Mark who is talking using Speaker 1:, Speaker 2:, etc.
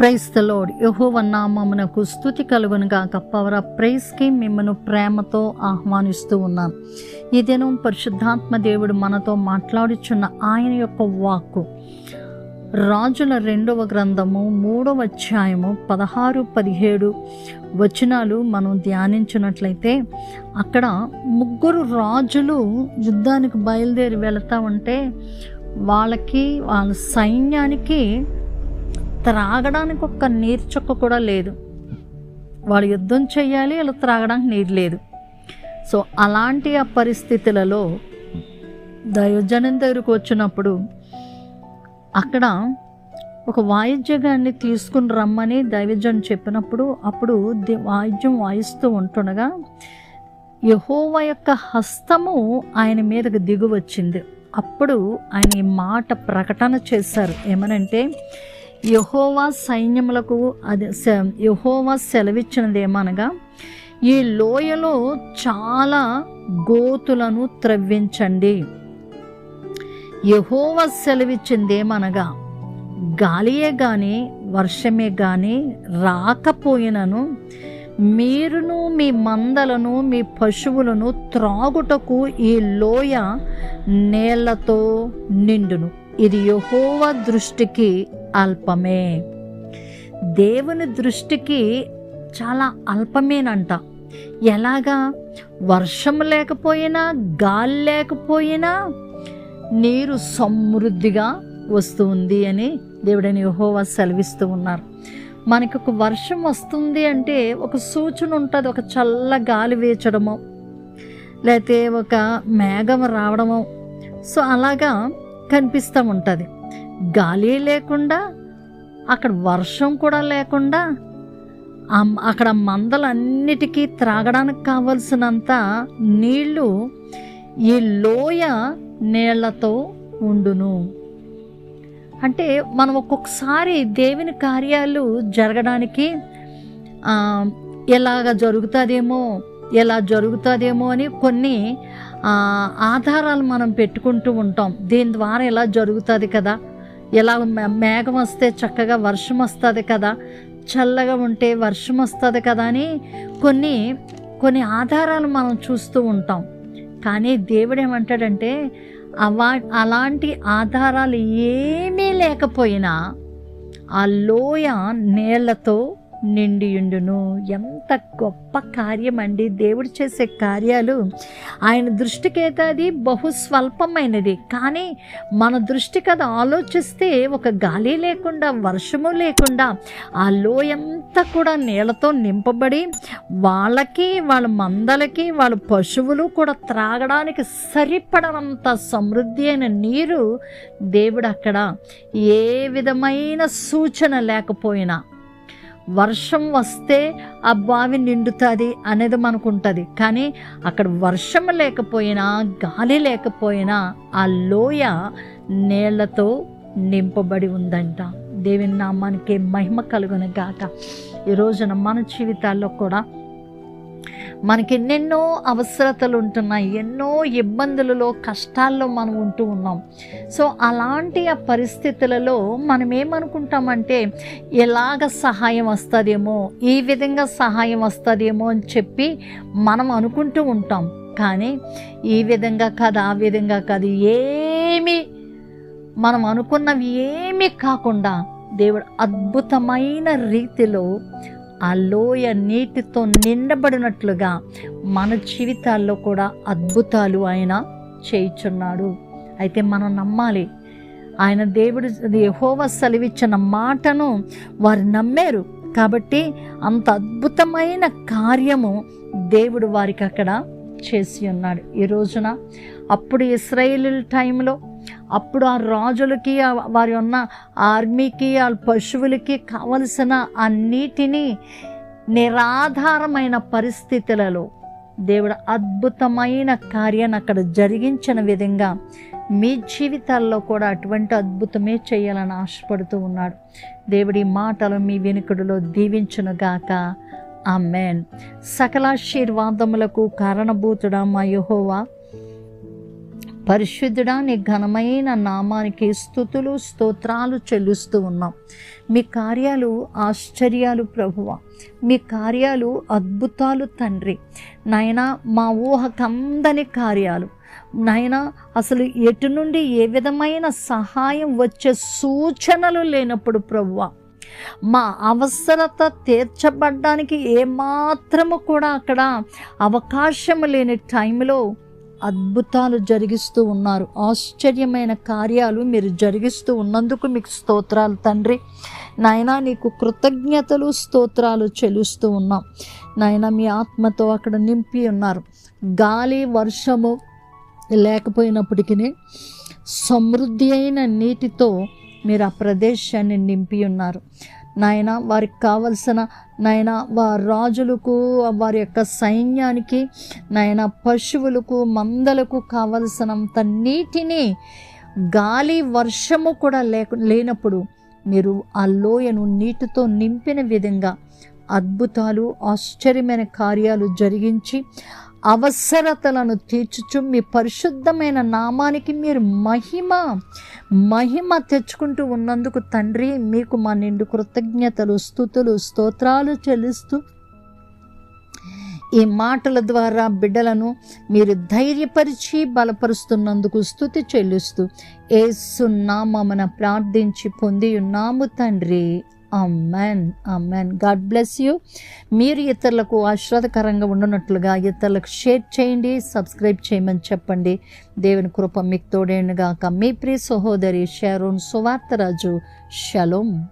Speaker 1: Price the load యహోవన్నామమునకు స్థుతి కలుగును గాక. పవర్ ఆఫ్ ప్రైస్కి మిమ్మను ప్రేమతో ఆహ్వానిస్తూ ఉన్నాను. ఈ దినం పరిశుద్ధాత్మ దేవుడు మనతో మాట్లాడుచున్న ఆయన యొక్క వాక్కు. రాజుల రెండవ గ్రంథము మూడవ అధ్యాయము పదహారు పదిహేడు వచనాలు మనం ధ్యానించినట్లయితే అక్కడ ముగ్గురు రాజులు యుద్ధానికి బయలుదేరి వెళతా ఉంటే వాళ్ళకి వాళ్ళ సైన్యానికి త్రాగడానికి ఒక్క నీరు చుక్క కూడా లేదు. వాడు యుద్ధం చేయాలి అలా త్రాగడానికి నీరు లేదు. సో అలాంటి ఆ పరిస్థితులలో దైవజనం దగ్గరకు వచ్చినప్పుడు అక్కడ ఒక వాయిద్యగాన్ని తీసుకుని రమ్మని దైవజన్ చెప్పినప్పుడు అప్పుడు వాయిద్యం వాయిస్తూ ఉంటుండగా యహోవ యొక్క హస్తము ఆయన మీదకు దిగు వచ్చింది. అప్పుడు ఆయన ఈ మాట ప్రకటన చేశారు. ఏమనంటే యహోవా సైన్యములకు అది యహోవా యెహోవా సెలవిచ్చినది ఏమనగా ఈ లోయలో చాలా గోతులను త్రవ్వించండి. యహోవ సెలవిచ్చింది ఏమనగా గాలియే గాని వర్షమే గాని రాకపోయినను మీరును మీ మందలను మీ పశువులను త్రాగుటకు ఈ లోయ నేళ్ళతో నిండును. ఇది యహోవ దృష్టికి అల్పమే. దేవుని దృష్టికి చాలా అల్పమేనంట. ఎలాగా? వర్షం లేకపోయినా గాలి లేకపోయినా నీరు సమృద్ధిగా వస్తుంది అని దేవుడని యెహోవా సెలవిస్తూ ఉన్నారు. మనకి ఒక వర్షం వస్తుంది అంటే ఒక సూచన ఉంటుంది ఒక చల్ల గాలి వేచడము లేకపోతే ఒక మేఘం రావడము. సో అలాగా కనిపిస్తూ ఉంటుంది. గాలి లేకుండా అక్కడ వర్షం కూడా లేకుండా అక్కడ మందలన్నిటికీ త్రాగడానికి కావలసినంత నీళ్ళు ఈ లోయ నీళ్ళతో ఉండును. అంటే మనం ఒక్కొక్కసారి దేవుని కార్యాలు జరగడానికి ఎలాగ జరుగుతుందేమో ఎలా జరుగుతుందేమో అని కొన్ని ఆధారాలు మనం పెట్టుకుంటూ ఉంటాం. దీని ద్వారా ఎలా జరుగుతుంది కదా? ఎలా మే- మేఘం వస్తే చక్కగా వర్షం వస్తుంది కదా? చల్లగా ఉంటే వర్షం వస్తుంది కదా అని కొన్ని కొన్ని ఆధారాలు మనం చూస్తూ ఉంటాం. కానీ దేవుడు ఏమంటాడంటే అవా అలాంటి ఆధారాలు ఏమీ లేకపోయినా ఆ లోయ నీళ్ళతో నిండియుండును. ఎంత గొప్ప కార్యం అండి దేవుడు చేసే కార్యాలు ఆయన దృష్టికేత అది బహు స్వల్పమైనది కానీ మన దృష్టికి అది ఆలోచిస్తే ఒక గాలి లేకుండా వర్షము లేకుండా ఆ లోయంతా కూడా నీళ్ళతో నింపబడి వాళ్ళకి వాళ్ళ మందలకి వాళ్ళ పశువులు కూడా త్రాగడానికి సరిపడనంత సమృద్ధి అయిన నీరు దేవుడు అక్కడ ఏ విధమైన సూచన లేకపోయినా వర్షం వస్తే ఆ బావి నిండుతుంది అనేది మనకు ఉంటుంది కానీ అక్కడ వర్షం లేకపోయినా గాలి లేకపోయినా ఆ లోయ నీళ్ళతో నింపబడి ఉందంట. దేవుని నామానికి మహిమ కలుగున గాక. ఈ రోజున మన జీవితాల్లో కూడా మనకి ఎన్నెన్నో అవసరతలు ఉంటున్నాయి ఎన్నో ఇబ్బందులలో కష్టాల్లో మనం ఉంటూ ఉన్నాం. సో అలాంటి ఆ పరిస్థితులలో మనం ఏమనుకుంటామంటే ఎలాగ సహాయం వస్తుందేమో ఈ విధంగా సహాయం వస్తుందేమో అని చెప్పి మనం అనుకుంటూ ఉంటాం. కానీ ఈ విధంగా కాదు ఆ విధంగా కాదు ఏమి మనం అనుకున్నవి ఏమీ కాకుండా దేవుడు అద్భుతమైన రీతిలో ఆ లోయ నీటితో నిండబడినట్లుగా మన జీవితాల్లో కూడా అద్భుతాలు ఆయన చేయుచున్నాడు. అయితే మనం నమ్మాలి ఆయన దేవుడు యహోవ సెలవిచ్చిన మాటను వారు నమ్మారు. కాబట్టి అంత అద్భుతమైన కార్యము దేవుడు వారికి అక్కడ చేసి ఉన్నాడు. ఈ రోజున అప్పుడు ఇస్రాయేల్ టైంలో అప్పుడు ఆ రాజులకి వారి ఉన్న ఆర్మీకి ఆ పశువులకి కావలసిన అన్నిటినీ నిరాధారమైన పరిస్థితులలో దేవుడు అద్భుతమైన కార్యాన్ని అక్కడ జరిగించిన విధంగా మీ జీవితాల్లో కూడా అటువంటి అద్భుతమే చేయాలని ఆశపడుతూ ఉన్నాడు. దేవుడి మాటలు మీ వెనుకడులో దీవించునుగాక ఆమెన్. సకలాశీర్వాదములకు కారణభూతుడా మా యుహోవా. పరిశుద్ధుడా నీ ఘనమైన నామానికి స్థుతులు స్తోత్రాలు చెల్లిస్తూ ఉన్నాం. మీ కార్యాలు ఆశ్చర్యాలు ప్రభువ. మీ కార్యాలు అద్భుతాలు తండ్రి. నాయన మా ఊహకందని కార్యాలు. నాయన అసలు ఎటు నుండి ఏ విధమైన సహాయం వచ్చే సూచనలు లేనప్పుడు ప్రభువ మా అవసరత తీర్చబడ్డానికి ఏమాత్రము కూడా అక్కడ అవకాశం లేని టైంలో అద్భుతాలు జరిగిస్తూ ఉన్నారు. ఆశ్చర్యమైన కార్యాలు మీరు జరిగిస్తూ ఉన్నందుకు మీకు స్తోత్రాలు తండ్రి. నాయన నీకు కృతజ్ఞతలు స్తోత్రాలు చెలుస్తూ ఉన్నాం. నాయన మీ ఆత్మతో అక్కడ నింపి ఉన్నారు. గాలి వర్షము లేకపోయినప్పటికీ సమృద్ధి అయిన నీటితో మీరు ఆ ప్రదేశాన్ని నింపి ఉన్నారు. నాయన వారికి కావలసిన నాయన వారి రాజులకు వారి యొక్క సైన్యానికి నాయన పశువులకు మందలకు కావలసినంత నీటిని గాలి వర్షము కూడా లేక లేనప్పుడు మీరు ఆ లోయను నీటితో నింపిన విధంగా అద్భుతాలు ఆశ్చర్యమైన కార్యాలు జరిగించి అవసరతలను తీర్చుచు మీ పరిశుద్ధమైన నామానికి మీరు మహిమ మహిమ తెచ్చుకుంటూ ఉన్నందుకు తండ్రి మీకు మా నిండు కృతజ్ఞతలు స్థుతులు స్తోత్రాలు చెల్లిస్తూ ఈ మాటల ద్వారా బిడ్డలను మీరు ధైర్యపరిచి బలపరుస్తున్నందుకు స్థుతి చెల్లిస్తూ ఏసునామన ప్రార్థించి పొంది ఉన్నాము తండ్రి. Amen amen God bless you మీరు ఇతరులకు ఆశ్రదకరంగా ఉండనట్లుగా ఇతరులకు షేర్ చేయండి సబ్స్క్రైబ్ చేయమని చెప్పండి. దేవుని కృప మీకు తోడేనుగాక. మీ ప్రియ సహోదరి షారోన్ సువార్తరాజు. షలోం.